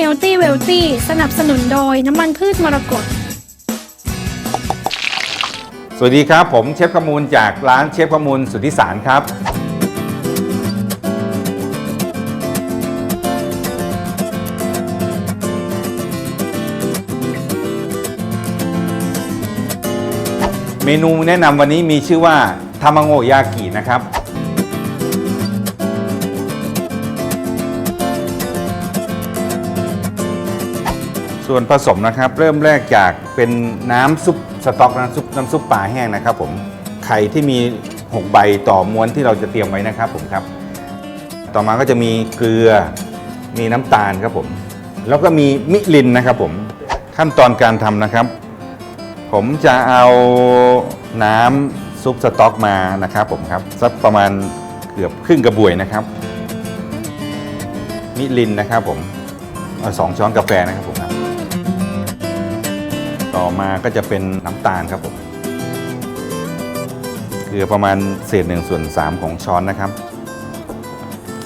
Healthy Wealthy สนับสนุนโดยน้ำมันพืชมรกตสวัสดีครับ ผมเชฟขมูลจากร้านเชฟขมูลสุทธิสารครับ เมนูแนะนำวันนี้มีชื่อว่าทามังโงยากินะครับ ส่วนผสมนะครับ เริ่มแรกจากเป็นน้ำซุปสต๊อกน้ำซุปน้ำซุปปลาแห้งนะครับผมไข่ที่มี 6 ใบต่อม้วนที่เราจะเตรียมไว้นะครับผมครับ ต่อมาก็จะมีเกลือมีน้ำตาลครับผม แล้วก็มีมิลินนะครับผมขั้นตอนการทำนะครับ ผมจะเอาน้ำซุปสต๊อกมานะครับผมครับสักประมาณเกือบครึ่งกระบวยนะครับ มิลินนะครับผมสองช้อนกาแฟนะครับผม ต่อมาก็จะเป็นน้ำตาลครับผมเกลือประมาณเศษหนึ่งส่วนสามของช้อนนะครับ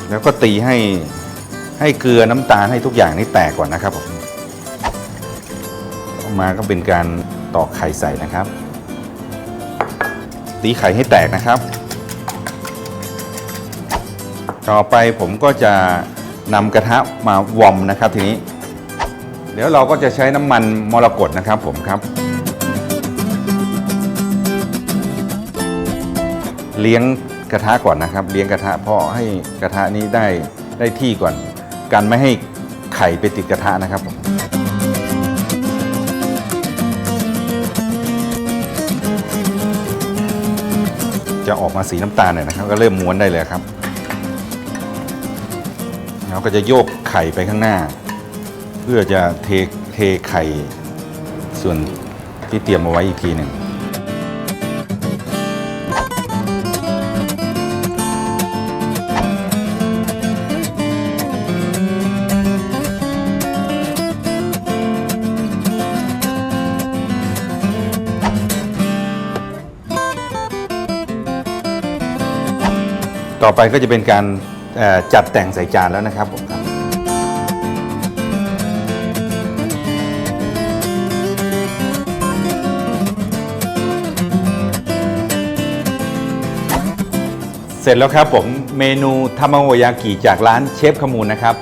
แล้วก็ตีให้ให้เกลือน้ำตาลให้ทุกอย่างนี่แตกก่อนนะครับผมต่อมาก็เป็นการตอกไข่ใส่นะครับ ตีไข่ให้แตกนะครับ ต่อไปผมก็จะนำกระทะมาวอมนะครับทีนี้ เดี๋ยวเราก็จะใช้น้ำมันมรกตนะครับผมครับ เลี้ยงกระทะก่อนนะครับ เลี้ยงกระทะเพราะให้กระทะนี้ได้ได้ที่ก่อน กันไม่ให้ไข่ไปติดกระทะนะครับผมจะออกมาสีน้ำตาลหน่อยนะครับ ก็เริ่มม้วนได้เลยครับ แล้วก็จะโยกไข่ไปข้างหน้า เพื่อจะเทเทไข่ส่วนที่เตรียมเอาไว้อีกทีหนึ่งต่อไปก็จะเป็นการจัดแต่งใส่จานแล้วนะครับผมครับ เสร็จแล้วครับผมเมนูทามาโงยากิจากร้านเชฟขมูลนะครับ